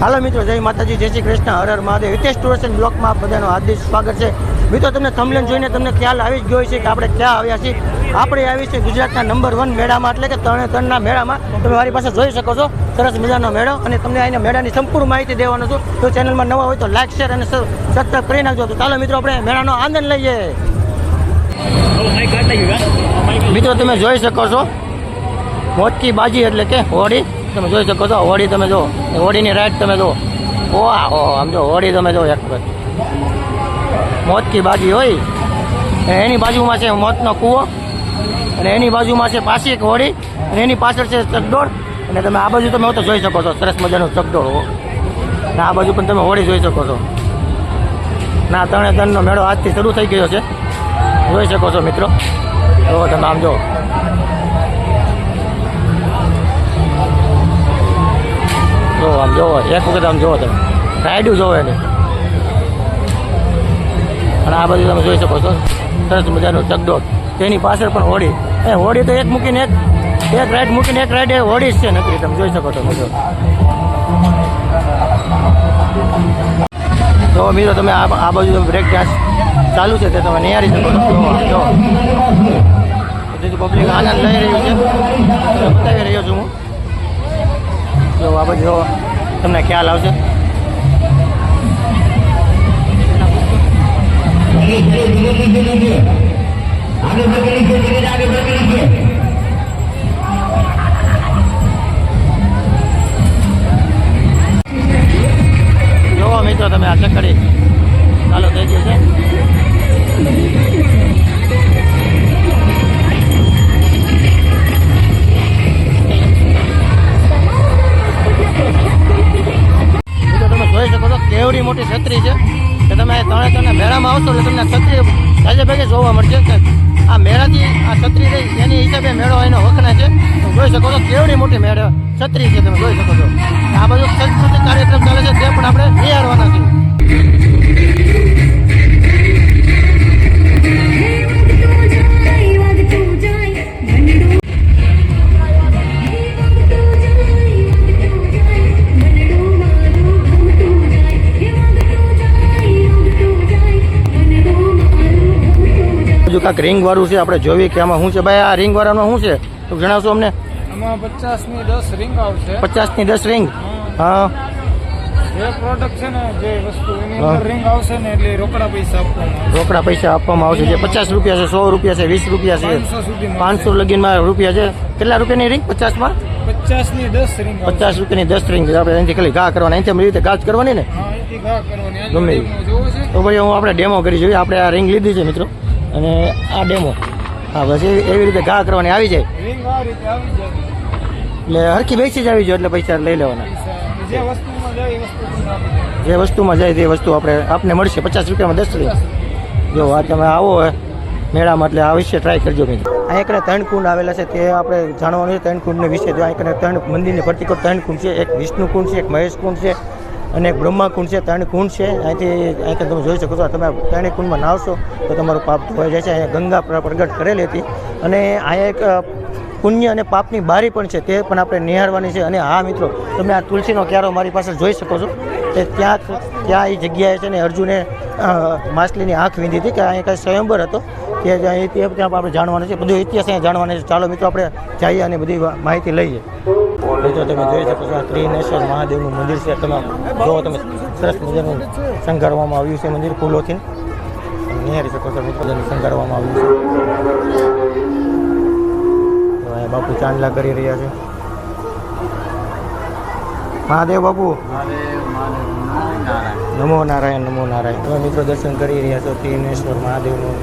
હાલો મિત્રો, જય માતાજી, જય શ્રી કૃષ્ણ. હર હર મહાદેવ. હિતેશ ટુરિસ્ટ બ્લોકમાં બધાનું હાર્દિક સ્વાગત છે. મિત્રો, તમને થમલેન જોઈને તમને ખ્યાલ આવી જ ગયો છે કે આપણે ક્યાં આવ્યા છીએ. આપણે આવી છે ગુજરાતના નંબર વન મેળામાં, એટલે કે ત્રણે ત્રણના મેળામાં. તમે મારી પાસે જોઈ શકો છો. સરસ મજાનો મેળો અને તમને અહીંના મેળાની સંપૂર્ણ માહિતી દેવાનો છું. જો ચેનલમાં નવા હોય તો લાઈક, શેર અને સબસ્ક્રાઈબ કરી નાખજો. તો ચાલો મિત્રો, આપણે મેળાનો આનંદ લઈએ. મિત્રો, તમે જોઈ શકો છો. મોટકી બાજી એટલે કે હોડી તમે જોઈ શકો છો હોડી તમે જો હોડીની રાઈડ તમે જો. ઓહા હો આમ જો હોડી તમે જો એક મોતકી બાજી હોય. એની બાજુમાં છે મોતનો કૂવો. અને એની બાજુમાં છે પાછી એક હોડી અને એની પાછળ છે ચકડોળ. અને તમે આ બાજુ તમે તો જોઈ શકો છો, સરસ મજાનું ચકડોળ હો. અને આ બાજુ પણ તમે હોડી જોઈ શકો છો. ના ત્રણે ત્રણનો મેળો આજથી શરૂ થઈ ગયો છે. જોઈ શકો છો મિત્રો. તો તમે આમ જો. જો આમ જોવો. એક વખત આમ જોવો તમે. રાયડું જોવો એને. અને આ બધું તમે જોઈ શકો છો. સરસ મજાનો ચકડોળ તેની પાછળ પણ હોડી. એ હોડી તો એક મૂકીને એક એક રાઈડ મૂકીને એક રાઈડ એ હોડી જ છે નકરી. તમે જોઈ શકો છો મજો તો મિત્રો તમે આ બાજુ બ્રેક ડાન્સ ચાલુ છે તે તમે નિહાળી શકો છો. જો, પબ્લિક આનંદ લઈ રહ્યું છે. બતાવી રહ્યો છું હું. જો આ જો, તમને ખ્યાલ આવશે. જોવો મિત્રો, તમે આ ચકડી ચાલો થઈ ગયું છે. કેવડી મોટી છત્રી છે કે તમે ત્રણે ત્રણે મેળામાં આવશો એટલે તમને છત્રી સાજે ભેગે જોવા મળશે. કે આ મેળાથી આ છત્રી રહી, એની હિસાબે મેળો એનો વખણાય છે. તમે જોઈ શકો છો કેવડી મોટી મેળો છત્રી છે, તમે જોઈ શકો છો. આ બધું સંસ્કૃતિક કાર્યક્રમ ચાલે છે, તે પણ આપણે નિહાળવાના છીએ. બીજું કાંઈક રિંગ વાળું છે આપણે જોઈએ કે આમાં શું છે? ભાઈ આ રિંગ વાળામાં શું છે? તો જણાવશો અમને. આમાં પચાસની દસ રિંગ આવશે. પચાસની દસ રિંગ હા. પ્રોડક્ટ છે ને જે વસ્તુ એની રિંગ આવશે ને એટલે રોકડા પૈસા આપવાના રોકડા પૈસા આપવામાં આવશે જે પચાસ રૂપિયા છે સો રૂપિયા છે વીસ રૂપિયા છે. પાંચસો લગીનમાં રૂપિયા છે. કેટલા રૂપિયાની રિંગ પચાસમાં? દસ રિંગ. પચાસ રૂપિયાની દસ રિંગ આપણે અહીંથી ખાલી ઘા કરવાની. અહીંથી અમે રીતે ઘા જ કરવાની ને? ગમે તો ભાઈ હું આપણે ડેમો કરી જોઈએ. આપણે આ રિંગ લીધી છે મિત્રો. અને આ ડેમો. હા બસ એવી રીતે ઘા કરવાની આવી જાય. એટલે હરખી બેસી જ આવી જોઈએ એટલે પૈસા લઈ લેવાના. જે વસ્તુમાં જાય તે વસ્તુ આપણે આપને મળશે. પચાસ રૂપિયામાં દસ રૂપિયા. જો આ તમે આવો મેળામાં એટલે અવશ્ય ટ્રાય કરજો મિત્રો. અહીંયા કને ત્રણ કુંડ આવેલા છે તે આપણે જાણવાનું છે ત્રણ કુંડને વિશે. જો અહીંયા ત્રણ મંદિરની પ્રતિકો ત્રણ કુંડ છે એક વિષ્ણુ કુંડ છે એક મહેશ કુંડ છે અને એક બ્રહ્મા કુંડ છે ત્રણ કુંડ છે. અહીંથી અહીંથી તમે જોઈ શકો છો તમે ત્રણેય કુંડમાં નાવશો તો તમારું પાપ ધોવાઈ જાય છે. અહીંયા ગંગા પ્રગટ કરેલી હતી. અને અહીંયા એક પુણ્ય અને પાપની બારી પણ છે, તે પણ આપણે નિહાળવાની છે. અને હા, મિત્રો, તમે આ તુલસીનો ક્યારો મારી પાસે જોઈ શકો છો. કે ત્યાં ત્યાં એ જગ્યાએ છે ને અર્જુને માછલીની આંખ વીંધી હતી કે અહીંયા કાંઈ સ્વયંબર હતો કે ત્યાં આપણે જાણવાનું છે. બધું ઇતિહાસ અહીંયા જાણવાનું છે. ચાલો, મિત્રો, આપણે જઈએ અને બધી માહિતી લઈએ. મિત્રો તમે જોઈ શકો છો. આ ત્રિનેશ્વર મહાદેવનું મંદિર છે. તમે જો તમે સરસ મજાનું શણગારવામાં આવ્યું છે મંદિર ફૂલોથી. નિહાળી શકો છો મિત્રો. શણગારવામાં આવ્યું છે. બાપુ ચાંદલા કરી રહ્યા છે. મહાદેવ બાપુ. નમો નારાયણ. નમો નારાયણ તમે મિત્રો દર્શન કરી રહ્યા છો. ત્રિનેશ્વર મહાદેવનું.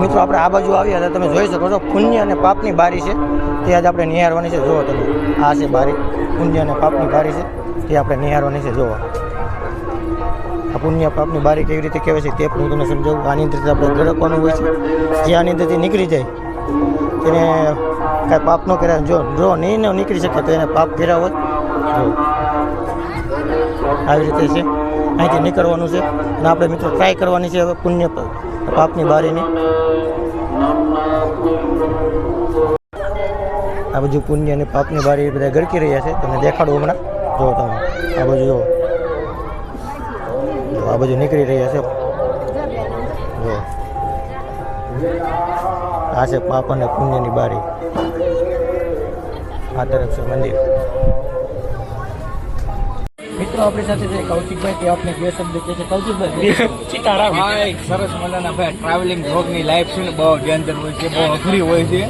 મિત્રો આપણે આ બાજુ આવ્યા હતા તમે જોઈ શકો છો, પુણ્ય અને પાપની બારી છે. તે આજ આપણે નિહાળવાની છે. જોવો તમે, આ છે બારી. પુણ્ય અને પાપની બારી છે. તે આપણે નિહાળવાની છે. જોવા આ પુણ્ય, પાપની બારી કેવી રીતે કહેવાય છે તે પણ હું તમને સમજાવું. આની અંદરથી આપણે ગળકવાનું હોય છે. જે આની અંદરથી નીકળી જાય, તેને કાંઈ પાપ ન કર્યા જો જો નહીં નીકળી શકે તો એને પાપ કર્યા આવી રીતે છે. અહીંથી નીકળવાનું છે. અને આપણે મિત્રો ટ્રાય કરવાની છે હવે પુણ્ય પાપની બારીની? આ બાજુ પુણ્ય અને પાપની બારી બધા ગરકી રહ્યા છે. તમને દેખાડું હમણાં. જો તમે. આ બાજુ જો આ બાજુ નીકળી રહ્યા છે. જો. આ છે પાપ અને પુણ્યની બારી. આ તરફ છે મંદિર. મિત્રો આપણી સાથે છે કૌશિકભાઈ તે આપણે બે શબ્દ કહે છે. કૌશિકભાઈ સીતારામ. હા એક સરસ મજાના ભાઈ ટ્રાવેલિંગ બ્લોગની લાઈફ છે ને બહુ ડેન્જર હોય છે બહુ અઘરી હોય છે.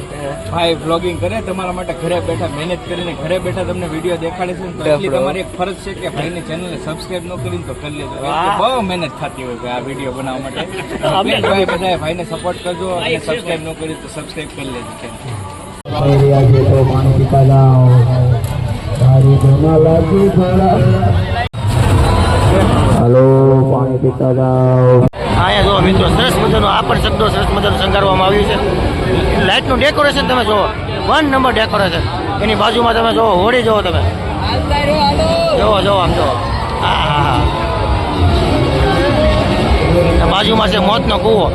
ભાઈ બ્લોગિંગ કરે તમારા માટે ઘરે બેઠા મહેનત કરીને ઘરે બેઠા તમને વીડિયો દેખાડે છે તો એટલી તમારી એક ફરજ છે કે ભાઈની ચેનલને સબસ્ક્રાઇબ ન કરીને તો કરી લેજો. બહુ મહેનત થતી હોય ભાઈ આ વીડિયો બનાવવા માટે. ભાઈ બધાએ ભાઈને સપોર્ટ કરજો અને સબસ્ક્રાઇબ ન કરી તો સબસ્ક્રાઇબ કરી લેજો. હલો, પાણી પીતા જાઓ. જો મિત્રો, સરસ મજાનો આ પણ શબ્દો સરસ મજાનું શણગારવામાં આવ્યું છે. લાઇટનું ડેકોરેશન તમે જુઓ. One number decoration. એની બાજુમાં તમે જુઓ, હોળી જુઓ તમે. જોવો જુઓ, આમ જુઓ. બાજુમાં છે મોતનો કૂવો.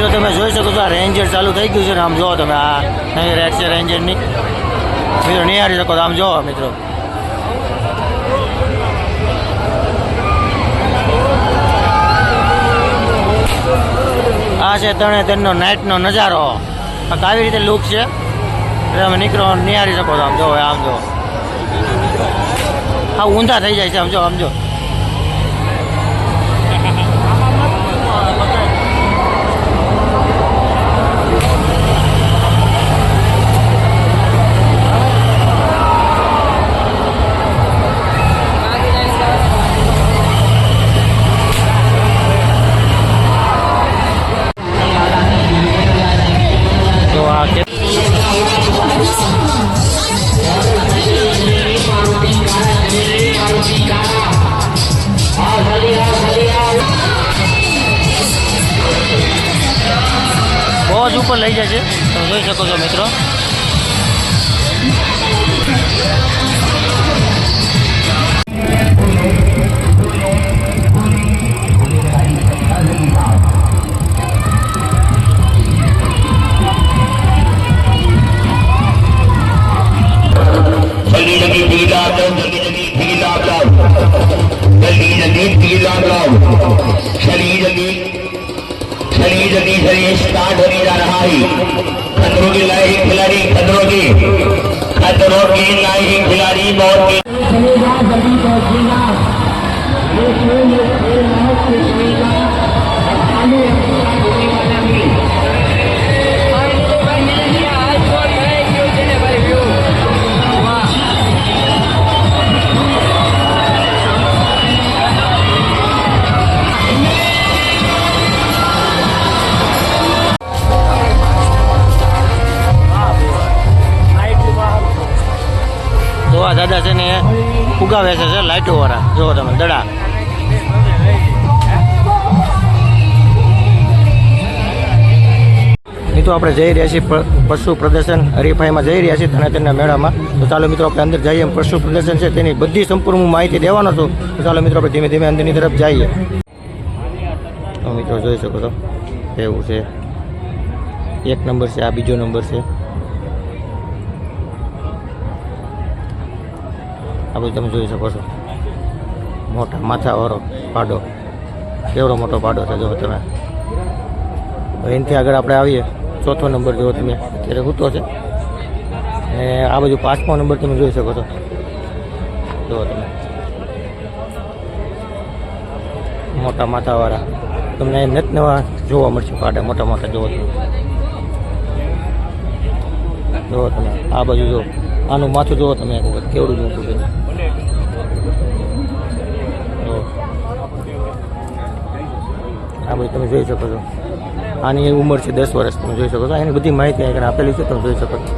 મિત્રો, તમે જોઈ શકો છો, આ રેન્જર ચાલુ થઈ ગયું છે ને, આમ જુઓ તમે, આ નવી રેડ છે રેન્જરની મિત્રો, નિહાળી શકો આમ જુઓ મિત્રો. આ છે તણે ત્રણનો નાઇટનો નજારો. કાવી રીતે લુક છે? એટલે તમે નીકળો, નિહાળી શકો છો, આમ જો આમ જો હા ઊંધા થઈ જાય છે, આમ જો આમ જો ફુગાવે વેસે છે લાઈટો વાળા જુઓ તમે, દડા. મિત્રો, આપણે જઈ રહ્યા છીએ પશુ પ્રદર્શન. હરીફાઈમાં જઈ રહ્યા છીએ ધનાતરના મેળામાં. તો ચાલો મિત્રો, આપણે અંદર જઈએ પશુ પ્રદર્શન છે, તેની બધી સંપૂર્ણ હું માહિતી દેવાનો છું. તો ચાલો મિત્રો, આપણે ધીમે ધીમે અંદરની તરફ જઈએ. મિત્રો, જોઈ શકો છો. એવું છે. એક નંબર છે, આ બીજો નંબર છે. આ બધું તમે જોઈ શકો છો. મોટા માથાવાળો પાડો. કેવડો મોટો પાડો છે, જો તમે. એનાથી આગળ આપણે આવીએ. ચોથો નંબર જુઓ તમે અત્યારે હૂતો છે. અને આ બાજુ પાંચમો નંબર તમે જોઈ શકો છો. જુઓ તમે. મોટા માથાવાળા તમને નત નવા જોવા મળશે પાડા મોટા મોટા જુઓ તમે જુઓ તમે, આ બાજુ જુઓ આનું માથું જુઓ તમે એક વખત, કેવડું મોટું છે. આ બધું તમે જોઈ શકો છો. આની ઉંમર છે દસ વર્ષ, તમે જોઈ શકો છો. એની બધી માહિતી અહીં આગળ આપેલી છે, તમે જોઈ શકો છો.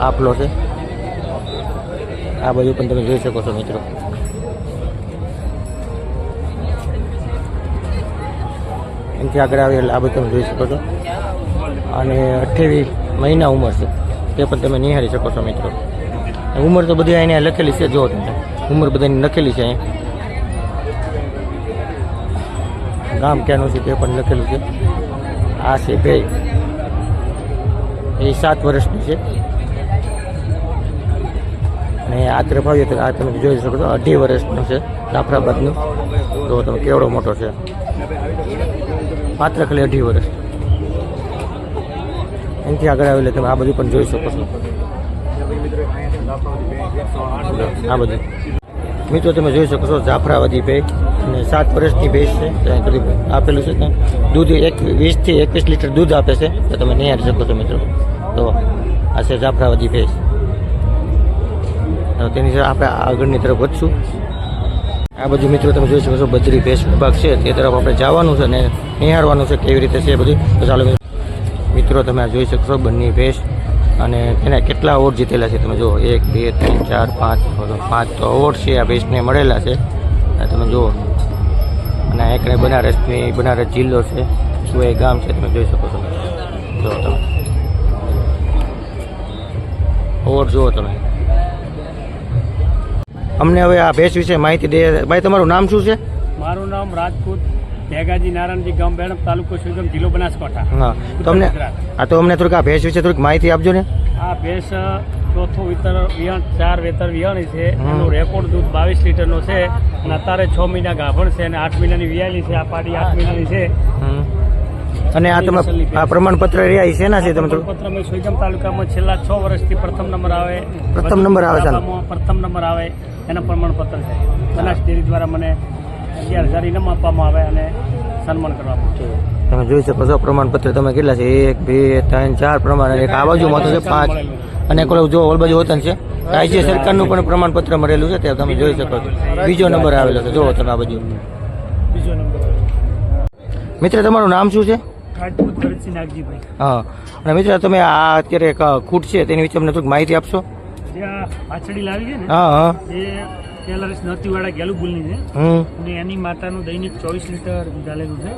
આપલો છે. આ બાજુ પણ તમે જોઈ શકો છો, મિત્રો. એનાથી આગળ આવે એટલે આ બધું તમે જોઈ શકો છો. અને અઠ્યાવીસ મહિના ઉંમર છે. તે પણ તમે નિહાળી શકો છો મિત્રો. ઉંમર તો બધી અહીંયા લખેલી છે, જો તમે. ઉંમર બધાની લખેલી છે અહીંયા. ગામ ક્યાંનું છે તે પણ લખેલું છે. આ છે બે. એ સાત વર્ષની છે. અને આ તરફ આવીએ તો આ તમે જોઈ શકો છો, અઢી વર્ષનું છે, જાફરાબાદનું. તો તમે કેવડો મોટો છે. માત્ર ખાલી અઢી વર્ષ. એનાથી આગળ આવેલે તમે આ બધું પણ જોઈ શકો છો. આ બધું. મિત્રો, તમે જોઈ શકો છો જાફરાવાદી ભેજ અને સાત વર્ષની ભેજ છે. ત્યાં કરી આપેલું છે ત્યાં. દૂધ એક, વીસથી એકવીસ લીટર દૂધ આપે છે. તો તમે નિહાળી શકો છો, મિત્રો. તો આ છે જાફરાવાદી તો તેની સાથે આપણે આગળની તરફ વધશું. આ બધું, મિત્રો, તમે જોઈ શકો છો બજરી ભેંસ વિભાગ છે. તે તરફ આપણે જવાનું છે અને નિહાળવાનું છે કેવી રીતે છે બધું. તો ચાલો મિત્રો. તમે આ જોઈ શકશો બંને ભેજ અને તેના કેટલા અવોર્ડ જીતેલા છે તમે જુઓ. એક, બે, ત્રણ, ચાર, પાંચ. પાંચ તો અવોર્ડ છે, આ ભેજને મળેલા છે. તમે જુઓ. અને આ એકને બનારસની બનારસ જિલ્લો છે. શું એ ગામ છે, તમે જોઈ શકો છો. જુઓ તમે. અવોર્ડ જુઓ તમે. અમને હવે આ ભેજ વિશે માહિતી દે ભાઈ, તમારું નામ શું છે? મારું નામ રાજપૂત ભેગાજી નારાયણજી ગામ બેણપ તાલુકો સુગમ જિલ્લો બનાસકાંઠા. હા. તો અમને આ તો અમને થોડીક આ ભેંસ વિશે થોડીક માહિતી આપજો ને. આ ભેંસ ચોથું વિતર વિહણ ચાર વેતર વિહણી છે. એનું રેકોર્ડ દૂધ બાવીસ લીટરનો છે અને અત્યારે છ મહિના ગાભણ છે અને આઠ મહિનાની વિયાલી છે. આ પાડી આઠ મહિનાની છે. અને આ તમે આ પ્રમાણપત્ર રહ્યા છે શેના છે તમે પત્ર મેં સુઈગામ તાલુકામાં છેલ્લા છ વર્ષથી પ્રથમ નંબર આવે. પ્રથમ નંબર આવે છે. પ્રથમ નંબર આવે એના પ્રમાણપત્ર છે. બનાસ ડેરી દ્વારા મને અગિયાર હજાર ઇનામ આપવામાં આવે અને સન્માન કરવામાં આવે. તમે જોઈ શકો છો પ્રમાણપત્ર તમે કેટલા છે? એક બે ત્રણ ચાર પ્રમાણ એક આ બાજુમાં તો છે પાંચ. અને કોઈ જો ઓલ બાજુ હોતન છે રાજ્ય સરકારનું પણ પ્રમાણપત્ર મળેલું છે તે તમે જોઈ શકો છો. બીજો નંબર આવેલો છે જોવો તમે આ બાજુ. મિત્ર તમારું નામ શું છે? હા. અને મિત્ર તમે આ અત્યારે એક ખૂટ છે તેની વિશે અમને થોડીક માહિતી આપશો? હા હા. એ પેલા ગેલું ગેલુબુલની છે. અને એની માતાનું દૈનિક ચોવીસ લીટર ચાલેલું છે.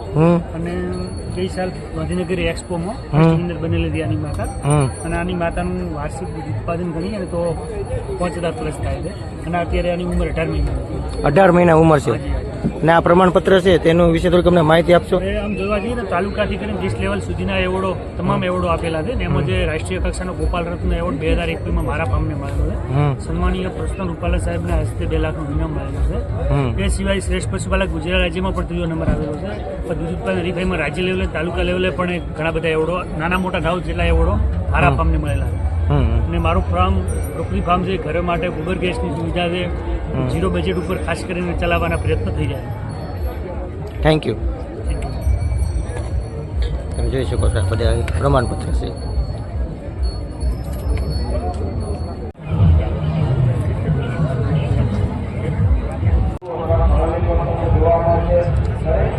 અને ગઈ સાલ ગાંધીનગર એક્સપોમાં. ફર્સ્ટ બનેલી હતી આની માતા. અને આની માતાનું વાર્ષિક ઉત્પાદન ગણીએ અને તો પાંચ હજાર પ્લસ થાય છે. અને અત્યારે આની ઉંમર અઢાર મહિના અઢાર મહિના ઉંમર છે. ને આ પ્રમાણપત્ર છે તેનું વિશે થોડી તમને માહિતી આપશો? આમ જોવા જઈએ તો તાલુકાથી કરીને ડિસ્ટ લેવલ સુધીના એવોર્ડો તમામ એવોર્ડો આપેલા છે. એમાં જે રાષ્ટ્રીય કક્ષાનો ગોપાલ રત્ન એવોર્ડ બે હજાર એકવીસમાં મારા ફામને મળેલો છે. સન્માનીય પ્રશ્ન રૂપાલા સાહેબના હસ્તે બે લાખનું ઇનામ મળેલું છે. એ સિવાય શ્રેષ્ઠ પશુપાલક ગુજરાત રાજ્યમાં પણ ત્રીજો નંબર આવેલો છે. દૂધ ઉત્પાદન હરીફાઈમાં રાજ્ય લેવલે તાલુકા લેવલે પણ ઘણા બધા એવોર્ડો નાના મોટા ગાઉ જેટલા એવોર્ડો મારા ફામને મળેલા છે. અને મારું ફાર્મ રોકડી ફાર્મ છે ઘર માટે ગોબર ગેસની સુવિધા છે. ઝીરો બજેટ ઉપર ખાસ કરીને ચલાવવાના પ્રયત્ન થઈ જાય થેન્ક યુ તમે જોઈ શકો છો આ બધા પ્રમાણપત્ર છે.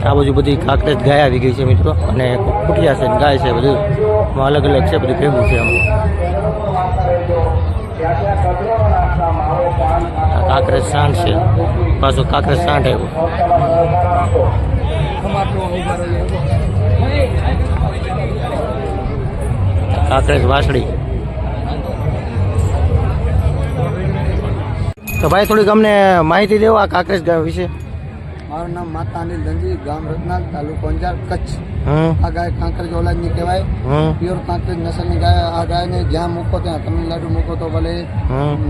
આ બાજુ બધી કાકરેજ ગાય આવી ગઈ છે મિત્રો. અને ખૂટિયા છે ને ગાય છે બધું. એમાં અલગ અલગ છે બધું ભેગું છે આમ કાંકરેજ સાંઠ છે. પાછું કાંકરેજ સાંઠ આવ્યું. કાંકરેજ વાસળી. તો ભાઈ થોડીક અમને માહિતી દેવો આ કાંકરેજ વિશે. મારું નામ માતા અનિલ ધનજી ગામ રત્નાલ, તાલુકો અંજાર, કચ્છ. આ ગાય કાંકરેજ ઓલાદની કહેવાય. પ્યોર કાંકરેજ નસલની ગાય. આ ગાયને જ્યાં મૂકો ત્યાં તમિલનાડુ મૂકો તો ભલે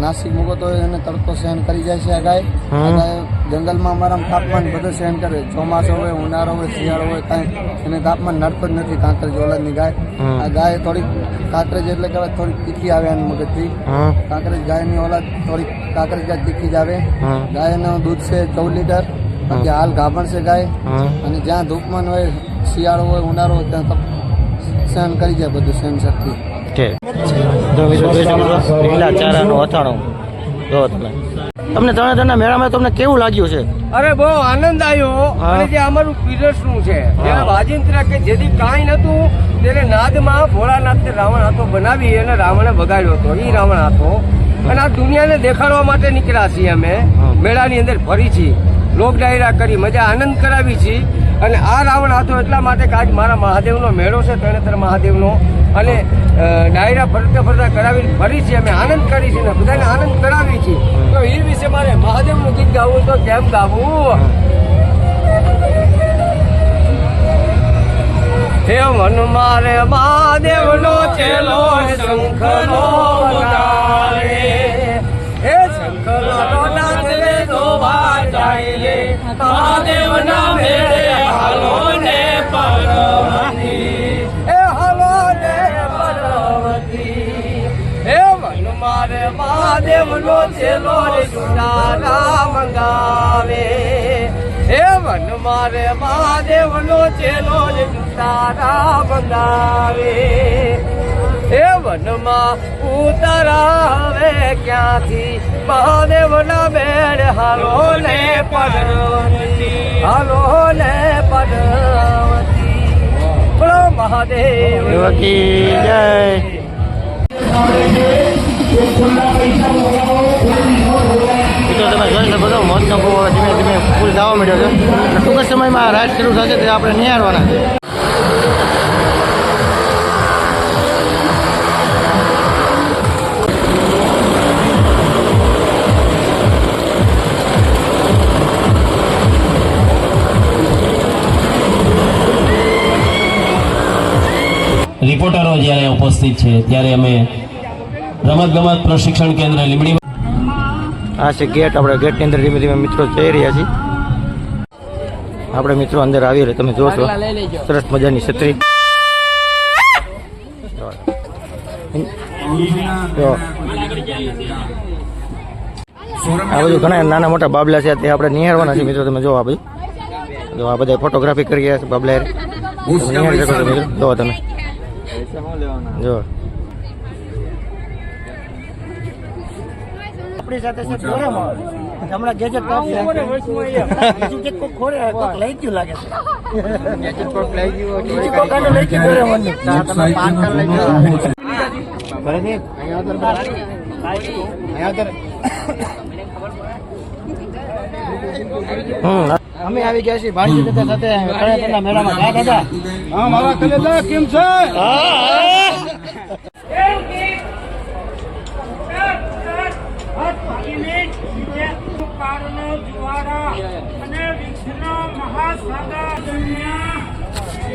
નાસિક મૂકો તો એને તડકો સહન કરી જાય છે આ ગાય. આ ગાય જંગલમાં અમારા તાપમાન બધું સહન કરે. ચોમાસો હોય ઉનાળો હોય શિયાળો હોય કાંઈ. એને તાપમાન નડતો જ નથી કાંકરેજ ઓલાદની ગાય. આ ગાય થોડીક કાંકરેજ એટલે કહેવાય થોડીક તીખી આવે એની મગજથી. કાંકરેજ ગાયની ઓલા થોડીક કાંકરેજ ગાય તીખી જ આવે. ગાયનું દૂધ છે ચૌદ લીટર. બાકી હાલ ગાભણ છે ગાય. અને જ્યાં ધૂપમાન હોય શિયાળો હોય ઉનાળો હોય ત્યાં સહન કરી જાય બધું સહન શક્તિ લીલા ચારાનું અથાણું. જો તમે. તમને ત્રણે ત્રણ મેળામાં તમને કેવું લાગ્યું છે? અરે બહુ આનંદ આવ્યો. અને જે અમારું પીરસનું છે ત્યાં વાજિંત્ર કે જેથી કાંઈ નતું તેને નાદમાં ભોળાનાથ રાવણ હાથો બનાવી અને રાવણે બગાડ્યો હતો. એ રાવણ હાથો. અને આ દુનિયાને દેખાડવા માટે નીકળ્યા છીએ અમે. મેળાની અંદર ફરી છીએ. લોક ડાયરા કરી મજા આનંદ કરાવી છીએ. અને આ રાવણ હાથો એટલા માટે કે આજ મારા મહાદેવનો મેળો છે તરણેતર મહાદેવનો. અને ડાયરા ફરતા ફરતા કરાવી ફરી છીએ અમે, આનંદ કરી છીએ બધાને આનંદ કરાવી છીએ. તો એ વિશે મારે મહાદેવનું ગીત ગાવું તો કેમ ગાવું? હે મન મારે મહાદેવનો ચેલો શંખનો વગાડે હે શંખનો નાદ રે દોવા જાય રે મહાદેવના મેળે મહાદેવનો ચેલો રે સુનારા મંગાવે. હે વન મારે મહાદેવનો ચેલો રે સુનારા મંગાવે. હે વનમાં ઉતરાવે ક્યાંથી? મહાદેવના બેડ હાલો ને પર્વતી હાલો ને બોલો મહાદેવ. જય. મિત્રો, તમે જોઈ શકો છો, મોજનો ખૂબ હવે ધીમે ધીમે ફૂલ થવા મળ્યો છે. ટૂંક સમયમાં રાઈડ શરૂ થશે, તે આપણે નિહાળવાના છે રિપોર્ટરો જ્યારે ઉપસ્થિત છે, ત્યારે અમે રમતગમત પ્રશિક્ષણ કેન્દ્ર લીમડી આ છે ગેટ આપણે ગેટની અંદર ધીમે ધીમે મિત્રો જઈ રહ્યા છીએ. આપણે મિત્રો અંદર આવી રહ્યા તમે જોશો. સરસ મજાની છત્રી. આ બધું ઘણા નાના મોટા બાબલા છે તે આપણે નિહાળવાના છે મિત્રો તમે જો આ ભાઈ જો આ બધા ફોટોગ્રાફી કરી રહ્યા છે બાબલા નિહાળી શકો છો મિત્રો. જો તમે. જો. આપણી સાથે છે. ડોરેમોન. હમણાં ગેજેટ બીજું કે કોક ખોરે કોક લઈ ગયું લાગે છે. બીજું કોક આને લઈ ગયું ડોરેમોનનું. ભરતજી, હમ. અમે આવી ગયા છીએ ભાણજી દાદા સાથે. કળાતરના મેળામાં. ગયા દાદા. હા મારા કલેજા કેમ છે? અને વિશ્વનો મહાસાગર દુનિયા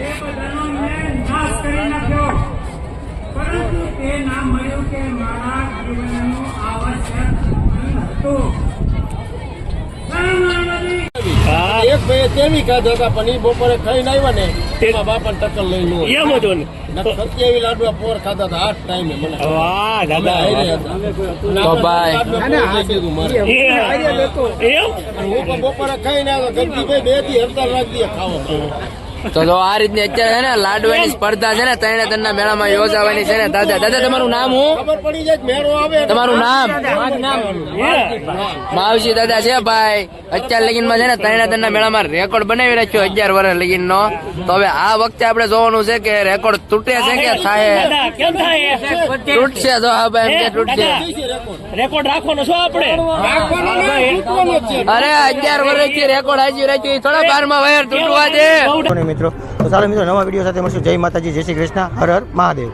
એ બધાનો મેં નાશ કરી નાખ્યો. પરંતુ તે ના મળ્યું કે મારા જીવનનું આવશ્યક હતું. એક ભાઈ તેવી ખાધા હતા પણ એ બપોરે ખાઈને આવ્યા ને. બાપાને ટક્કર લઈ લો એમ હતું ને. સત્યાવી લાડવા પોર ખાધા હતા આઠ ટાઈમે મને. વાહ દાદા. તો ભાઈ. એમ. હું પણ બપોરે ખાઈને આવ્યો. બેથી હડતાલ રાખી દે ખાવા તો જો આ રીતની અત્યારે છે ને લાડવાની સ્પર્ધા છે ને ત્રણે ત્રણના મેળામાં યોજાવાની છે ને દાદા દાદા તમારું નામ હું? ખબર પડી જાય કે મેળો આવે. તમારું નામ? માવજી દાદા છે ભાઈ. અત્યાર લગીનમાં છે ને ત્રણે ત્રણના મેળામાં રેકોર્ડ બનાવી રાખ્યો અગિયાર વર્ષ લગીનનો. તો હવે આ વખતે આપણે જોવાનું છે કે રેકોર્ડ તૂટે છે કે થાય? દાદા કેમ થાય? તૂટશે જો હા ભાઈ એમ કે તૂટશે. રેકોર્ડ? રાખવાનો છો આપણે? અરે અગિયાર વર્ષથી રેકોર્ડ હાજી રાખ્યો એ થોડા બારમાં વાયર તૂટવા દે. મિત્રો. તો ચાલો મિત્રો, નવા વીડિયો સાથે મળશું. જય માતાજી, જય શ્રી કૃષ્ણ. હર હર મહાદેવ.